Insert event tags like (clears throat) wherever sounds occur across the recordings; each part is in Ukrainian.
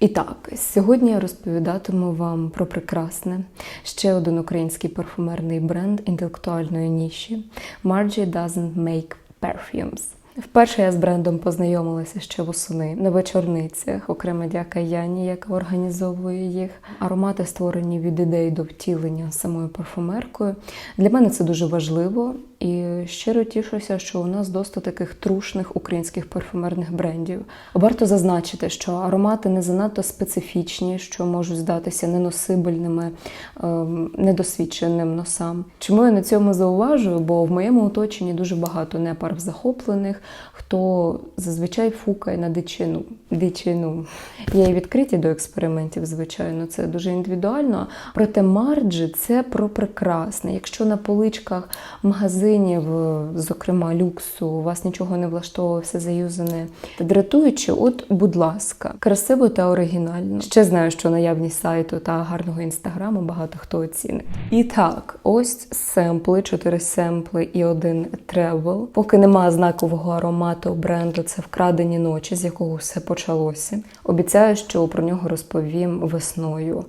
І так, сьогодні я розповідатиму вам про прекрасне ще один український парфумерний бренд інтелектуальної ніші Margie Doesn't Make Perfumes. Вперше я з брендом познайомилася ще восени на вечорницях, окремо дяка Яні, яка організовує їх. Аромати створені від ідеї до втілення самою парфумеркою. Для мене це дуже важливо і щиро тішуся, що у нас досить таких трушних українських парфумерних брендів. Варто зазначити, що аромати не занадто специфічні, що можуть здатися неносибельними, ем, недосвідченим носам. Чому я на цьому зауважую? Бо в моєму оточенні дуже багато непарв захоплених, хто зазвичай фукає на дичину. дичину. Є і відкриті до експериментів, звичайно, це дуже індивідуально. Проте марджі це про прекрасне. Якщо на поличках магазинів, зокрема люксу, у вас нічого не влаштовує, все заюзане дратуюче, от, будь ласка, красиво та оригінально. Ще знаю, що наявність сайту та гарного інстаграму багато хто оцінить. І так, ось семпли, чотири семпли і один тревел. Поки немає знакового аромату бренду, це вкрадені ночі, з якого все почалося. Обіцяю, що про нього розповім весною,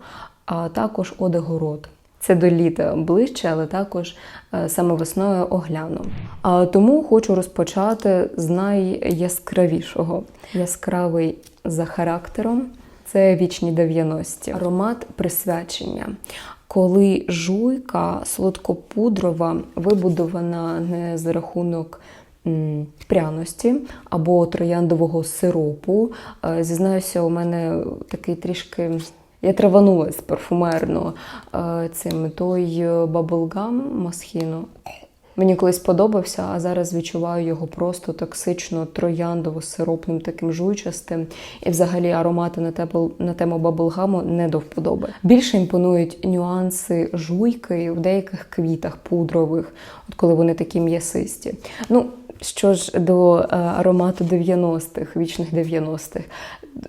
а також одегород. Це до літа ближче, але також е, саме весною огляну. Тому хочу розпочати з найяскравішого. Яскравий за характером це вічні 90-ті. Аромат присвячення. Коли жуйка солодкопудрова вибудована не за рахунок пряності або трояндового сиропу. Е, Зізнаюся, у мене такий трішки. Я траванулась парфумерно е, цим той баблгам Масхіно. Мені колись подобався, а зараз відчуваю його просто токсично, трояндово-сиропним, таким жуйчастим. І взагалі аромати на тему, на тему баблгаму не до вподоби. Більше імпонують нюанси жуйки в деяких квітах пудрових, от коли вони такі м'ясисті. Ну, що ж до е, аромату 90-х, вічних 90-х,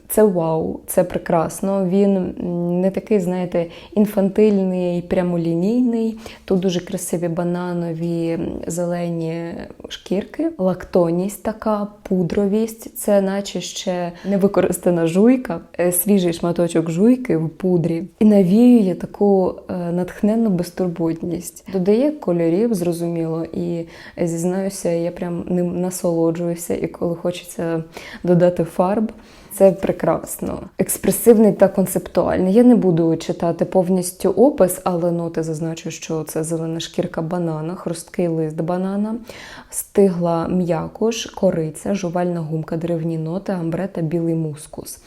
це вау, це прекрасно. Він не такий, знаєте, інфантильний, прямолінійний. Тут дуже красиві бананові зелені шкірки, лактонність така, пудровість. Це наче ще не використана жуйка, е, свіжий шматочок жуйки в пудрі. І навіює таку е, натхненну безтурботність. Додає кольорів, зрозуміло, і е, зізнаюся, я прям ним насолоджуюся, і коли хочеться додати фарб. Це прекрасно, експресивний та концептуальний. Я не буду читати повністю опис, але ноти зазначу, що це зелена шкірка банана, хрусткий лист банана, стигла м'якош, кориця, жувальна гумка, деревні ноти, амбре та білий мускус.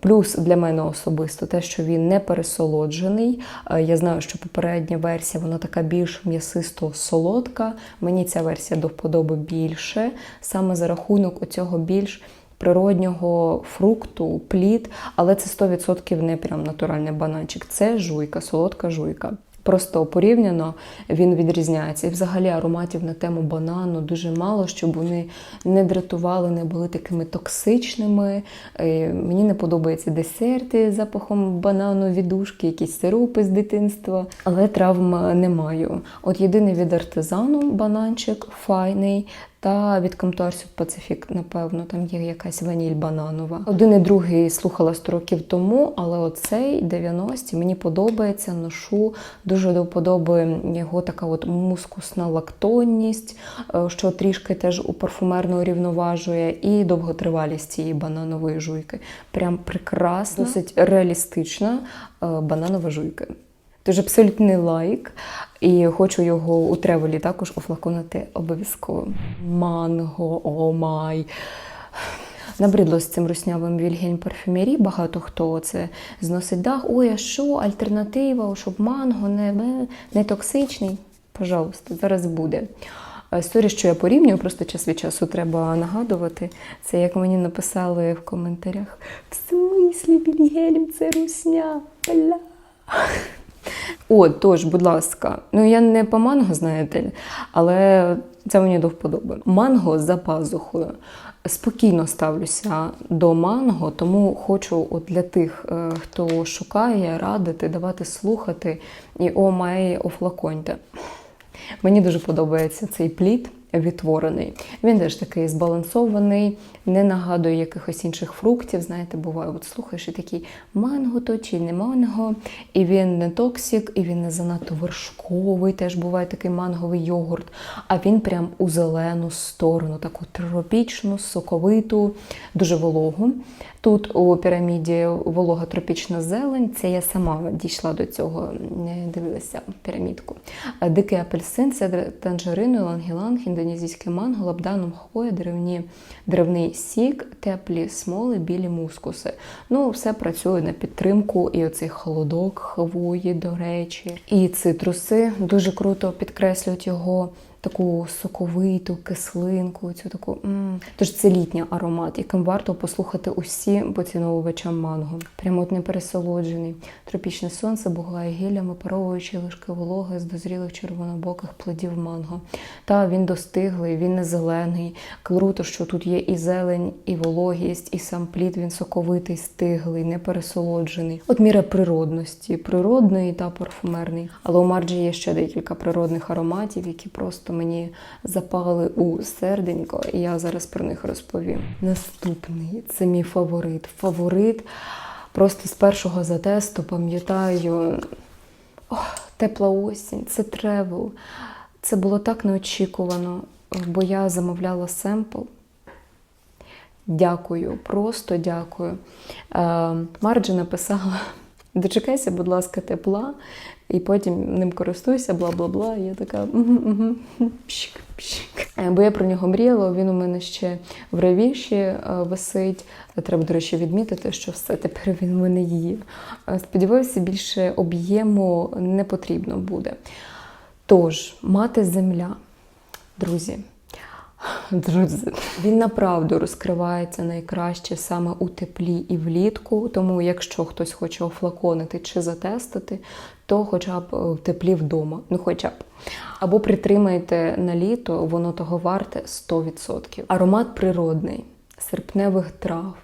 Плюс для мене особисто те, що він не пересолоджений. Е, Я знаю, що попередня версія вона така більш м'ясисто солодка. Мені ця версія до вподоби більше, саме за рахунок оцього більш природнього фрукту, плід, але це 100% не прям натуральний бананчик. Це жуйка, солодка жуйка. Просто порівняно він відрізняється. І взагалі ароматів на тему банану дуже мало, щоб вони не дратували, не були такими токсичними. Е, Мені не подобаються десерти з запахом банану, відушки, якісь сиропи з дитинства, але травм не маю. От єдиний від артизану бананчик файний. Та від Комтуарсів Пацифік, напевно, там є якась ваніль бананова. Один і другий слухала 100 років тому, але оцей 90-ті мені подобається, ношу дуже до вподоби його така от мускусна лактонність, е, що трішки теж у парфумерно урівноважує, і довготривалість цієї бананової жуйки. Прям прекрасна, досить реалістична е, бананова жуйка. Тож абсолютний лайк. І хочу його у тревелі також офлаконити обов'язково. Манго, о май. Набридло з цим руснявим Вільгельм парфюмері. Багато хто це зносить дах. Ой, а що, альтернатива, щоб манго не, не, токсичний. Пожалуйста, зараз буде. Е, Сорі, що я порівнюю, просто час від часу треба нагадувати. Це як мені написали в коментарях. В смислі Вільгельм, це русня. Бля. От, тож, будь ласка, ну я не по манго, знаєте, але це мені до вподоби. Манго за пазухою. Спокійно ставлюся до манго, тому хочу от для тих, е, хто шукає, радити, давати слухати і о май офлаконьте. Мені дуже подобається цей плід. Відтворений. Він теж такий збалансований, не нагадує якихось інших фруктів. Знаєте, буває, от слухаєш і такий манго то чи не манго, і він не токсик, і він не занадто вершковий. Теж буває такий манговий йогурт. А він прям у зелену сторону, таку тропічну, соковиту, дуже вологу. Тут у піраміді волога тропічна зелень. Це я сама дійшла до цього, дивилася пірамідку. Дикий апельсин, це танжерину, лангіланг, індонезійське манго, лабданом хвоя, деревні, деревний сік, теплі смоли, білі мускуси. Ну, все працює на підтримку, і оцей холодок хвої, до речі, і цитруси дуже круто підкреслюють його таку соковиту кислинку, цю таку. м Тож це літній аромат, яким варто послухати усім поціновувачам манго. Прямо от непересолоджений. Тропічне сонце бугає гіллями, випаровуючи лишки вологи з дозрілих червонобоких плодів манго. Та він достиглий, він не зелений. Круто, що тут є і зелень, і вологість, і сам плід він соковитий, стиглий, непересолоджений. От міра природності, природний та парфумерний. Але у Марджі є ще декілька природних ароматів, які просто мені запали у серденько, і я зараз про них розповім. Наступний це мій фаворит. Фаворит просто з першого затесту пам'ятаю. Тепла осінь, це тревел. Це було так неочікувано, бо я замовляла семпл. Дякую, просто дякую. Е, Марджі написала: дочекайся, будь ласка, тепла, і потім ним користуюся, бла бла бла. Я така угу, угу, пшик, пшик. Е, Бо я про нього мріяла. Він у мене ще в ревіші е, висить. Треба, до речі, відмітити, що все тепер він у мене є. Е, Сподіваюся, більше об'єму не потрібно буде. Тож, мати земля, друзі. Друзі, він направду розкривається найкраще саме у теплі і влітку. Тому, якщо хтось хоче офлаконити чи затестити, то хоча б в теплі вдома. Ну, хоча б. Або притримайте на літо, воно того варте 100%. Аромат природний, серпневих трав.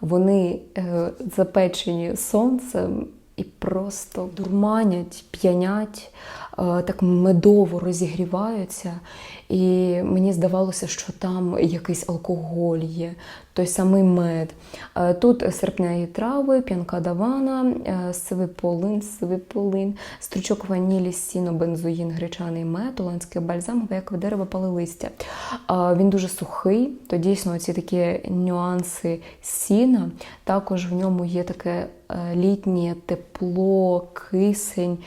Вони е, запечені сонцем і просто дурманять, п'янять, е, так медово розігріваються. І мені здавалося, що там якийсь алкоголь є, той самий мед. Е, Тут серпневі трави, п'янка давана, е, сивий полин, сивий полин, стручок ванілі, сіно, бензоїн, гречаний мед, оландський бальзам, як дерево палилистя. Е, Він дуже сухий, то дійсно ці такі нюанси сіна. Також в ньому є таке е, літнє тепло, кисень.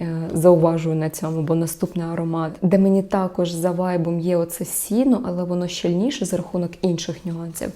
Е, Зауважую на цьому, бо наступний аромат, де мені також за вайбом є оце сіно, але воно щільніше за рахунок інших нюансів.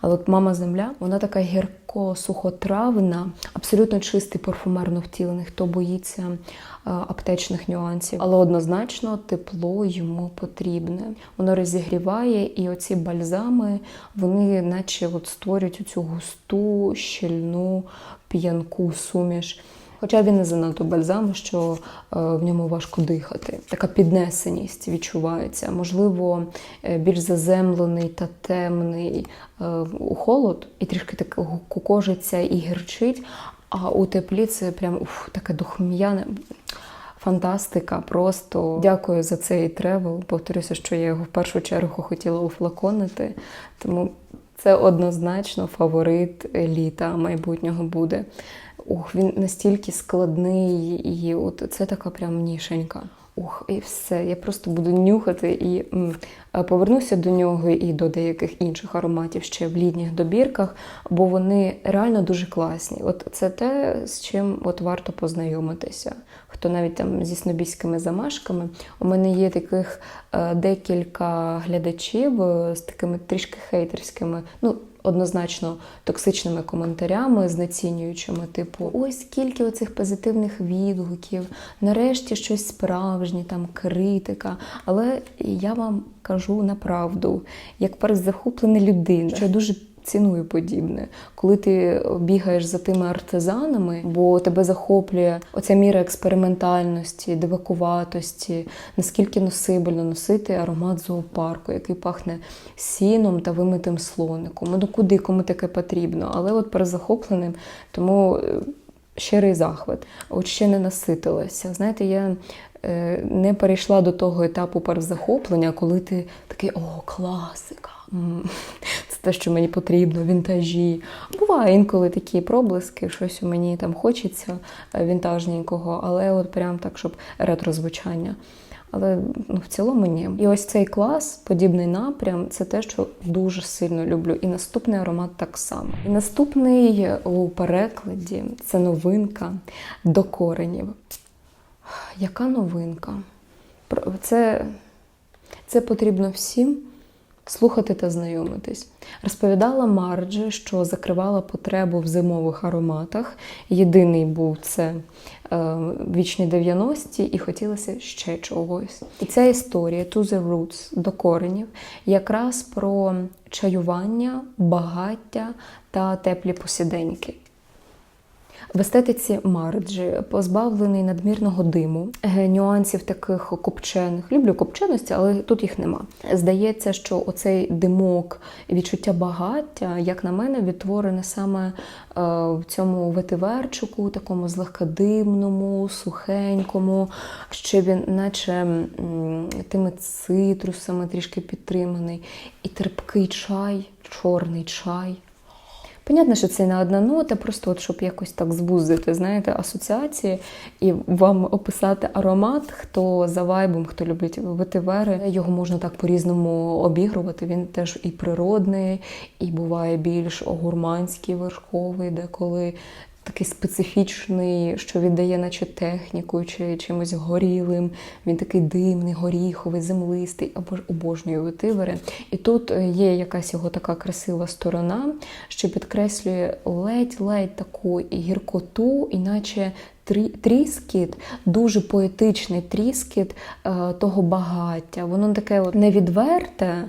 Але от мама земля, вона така гірко-сухотравна, абсолютно чистий парфумерно втілений, хто боїться е, аптечних нюансів. Але однозначно тепло йому потрібне. Воно розігріває, і оці бальзами, вони наче от створюють цю густу, щільну п'янку суміш. Хоча він не занадто бальзам, що е, в ньому важко дихати. Така піднесеність відчувається. Можливо, е, більш заземлений та темний е, у холод, і трішки так кукожиться і гірчить. А у теплі це прям уф, таке духм'яне. Фантастика, просто дякую за цей тревел. Повторюся, що я його в першу чергу хотіла уфлаконити, тому це однозначно фаворит літа майбутнього буде. Ух, він настільки складний, і от це така прям нішенька. Ух, і все. Я просто буду нюхати і м, повернуся до нього і до деяких інших ароматів ще в літніх добірках, бо вони реально дуже класні. От це те, з чим от варто познайомитися. Хто навіть там зі снобійськими замашками. У мене є таких е, декілька глядачів е, з такими трішки хейтерськими. ну, Однозначно токсичними коментарями, знецінюючими, типу, ось скільки оцих позитивних відгуків, нарешті щось справжнє, там критика. Але я вам кажу на правду, як перш захоплена людина, що дуже ціную подібне, коли ти бігаєш за тими артизанами, бо тебе захоплює оця міра експериментальності, дивакуватості, наскільки носибельно носити аромат зоопарку, який пахне сіном та вимитим слоником. Ну куди кому таке потрібно? Але от перезахопленим, тому. щирий захват. От ще не наситилася. Знаєте, я е, не перейшла до того етапу перезахоплення, коли ти такий о, класика. (laughs) Це те, що мені потрібно, вінтажі. Буває інколи такі проблиски, щось у мені там хочеться е, вінтажненького, але от прям так, щоб ретро-звучання. Але ну, в цілому ні. І ось цей клас, подібний напрям, це те, що дуже сильно люблю. І наступний аромат так само. І наступний у перекладі це новинка до коренів. Яка новинка? Це, це потрібно всім слухати та знайомитись. Розповідала Марджі, що закривала потребу в зимових ароматах. Єдиний був це е, вічні 90-ті, і хотілося ще чогось. І ця історія To the Roots до коренів якраз про чаювання, багаття та теплі посіденьки. В естетиці Марджі позбавлений надмірного диму, е, нюансів таких копчених. Люблю копченості, але тут їх нема. Здається, що оцей димок, відчуття багаття, як на мене, відтворене саме е, в цьому ветиверчику, такому злегкадимному, сухенькому, ще він, наче тими цитрусами трішки підтриманий, і терпкий чай, чорний чай. Понятно, що це не одна нота, просто от щоб якось так збуздити, знаєте, асоціації і вам описати аромат, хто за вайбом, хто любить ветивери, його можна так по-різному обігрувати. Він теж і природний, і буває більш гурманський, вершковий, деколи такий специфічний, що віддає, наче технікою чи чимось горілим. Він такий димний, горіховий, землистий, або ж обожнюю ветивери. І тут е, є якась його така красива сторона, що підкреслює ледь-ледь таку гіркоту, іначе трі- тріскіт, дуже поетичний тріскіт е, того багаття. Воно таке от невідверте,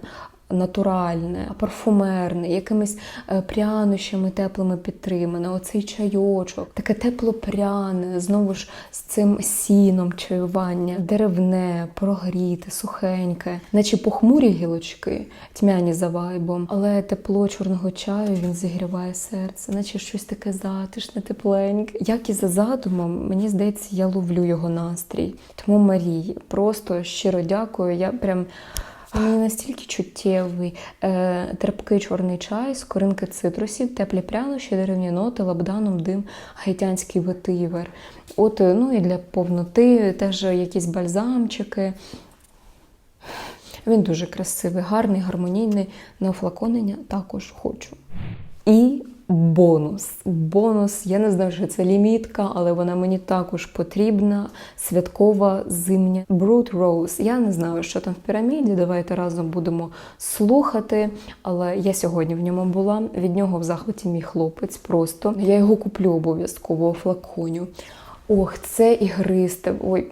натуральне, парфумерне, якимись е, прянощами теплими підтримане, оцей чайочок, таке тепло-пряне, знову ж з цим сіном чаювання, деревне, прогріте, сухеньке, наче похмурі гілочки, тьмяні за вайбом, але тепло чорного чаю він зігріває серце, наче щось таке затишне, тепленьке. Як і за задумом, мені здається, я ловлю його настрій. Тому Марії, просто щиро дякую. Я прям. Мені настільки чуттєвий, е, терпкий чорний чай, скоринки цитрусів, теплі прянощі, деревні ноти, лабданом, дим, гаїтянський ветивер. От, е, ну і для повноти теж якісь бальзамчики. Він дуже красивий, гарний, гармонійний. На офлаконення також хочу. І бонус. Бонус, я не знаю, що це лімітка, але вона мені також потрібна. Святкова зимня Brood Rose. Я не знаю, що там в піраміді. Давайте разом будемо слухати. Але я сьогодні в ньому була. Від нього в захваті мій хлопець. Просто я його куплю обов'язково флаконю. Ох, це ігристе. Ой,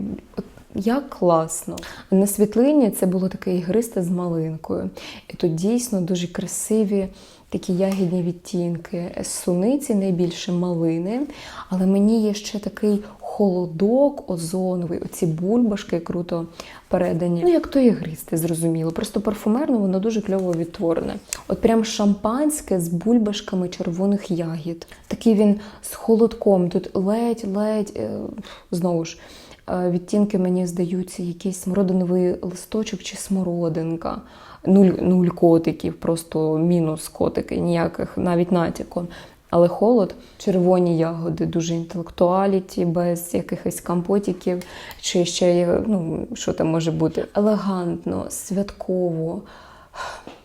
як класно. На світлині це було таке ігристе з малинкою. І тут дійсно дуже красиві такі ягідні відтінки. Суниці найбільше малини, але мені є ще такий холодок озоновий, оці бульбашки круто передані. Ну, як то ігристе, зрозуміло. Просто парфумерно воно дуже кльово відтворене. От прям шампанське з бульбашками червоних ягід. Такий він з холодком. Тут ледь-ледь, е, знову ж. Е, Відтінки мені здаються, якийсь смородиновий листочок чи смородинка. Нуль, нуль котиків, просто мінус котики, ніяких навіть натяком. Але холод, червоні ягоди, дуже інтелектуаліті, без якихось компотиків, чи ще ну, що там може бути. Елегантно, святково.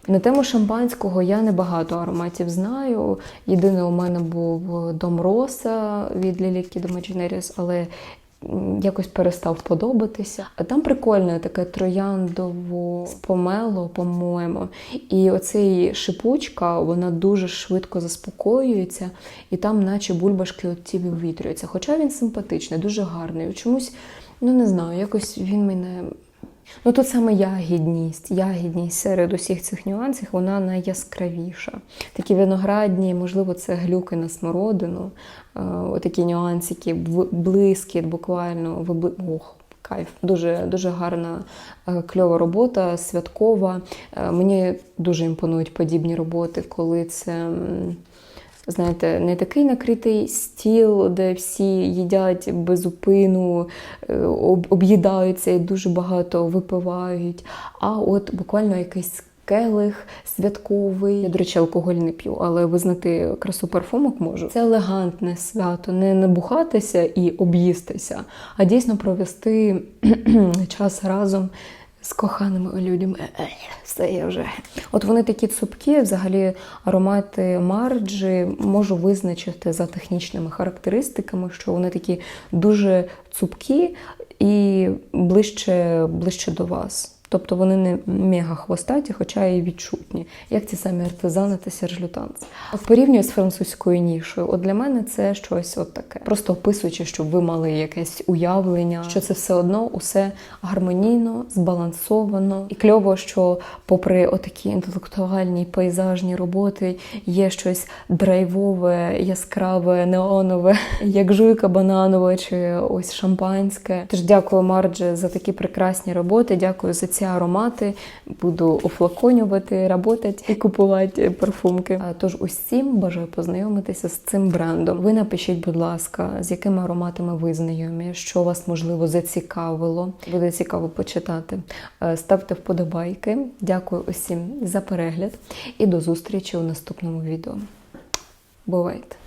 На тему шампанського я не багато ароматів знаю. Єдине, у мене був Дом Роса від Ліліки Домаченеріс, але якось перестав подобатися. А там прикольне таке трояндово помело, по-моєму. І оцей шипучка, вона дуже швидко заспокоюється, і там, наче бульбашки от ті вивітрюються. Хоча він симпатичний, дуже гарний. Чомусь, ну не знаю, якось він мене. Ну тут саме ягідність, ягідність серед усіх цих нюансів, вона найяскравіша. Такі виноградні, можливо, це глюки на смородину, е, отакі нюансики, бл- блискіт, буквально вибли... Ох, кайф. Дуже, дуже гарна е, кльова робота, святкова. Е, Мені дуже імпонують подібні роботи, коли це. Знаєте, не такий накритий стіл, де всі їдять без упину, е, об'їдаються і дуже багато випивають. А от буквально якийсь келих святковий. Я, до речі, алкоголь не п'ю, але визнати красу парфумок можу. Це елегантне свято, не набухатися і об'їстися, а дійсно провести (clears throat) час разом з коханими людьми. Все я вже. От вони такі цупкі, взагалі аромати марджі можу визначити за технічними характеристиками, що вони такі дуже цупкі і ближче, ближче до вас. Тобто вони не мега хвостаті, хоча і відчутні, як ті самі артизани та сержлютанц. От порівнюю з французькою нішою. От для мене це щось от таке. Просто описуючи, щоб ви мали якесь уявлення, що це все одно усе гармонійно, збалансовано і кльово, що попри отакі інтелектуальні пейзажні роботи є щось драйвове, яскраве, неонове, (laughs) як жуйка бананова чи ось шампанське. Тож дякую, Мардже, за такі прекрасні роботи. Дякую за ці аромати. Буду офлаконювати, работати і купувати парфумки. Тож усім бажаю познайомитися з цим брендом. Ви напишіть, будь ласка, з якими ароматами ви знайомі, що вас можливо зацікавило. Буде цікаво почитати. Е, Ставте вподобайки. Дякую усім за перегляд і до зустрічі у наступному відео. Бувайте!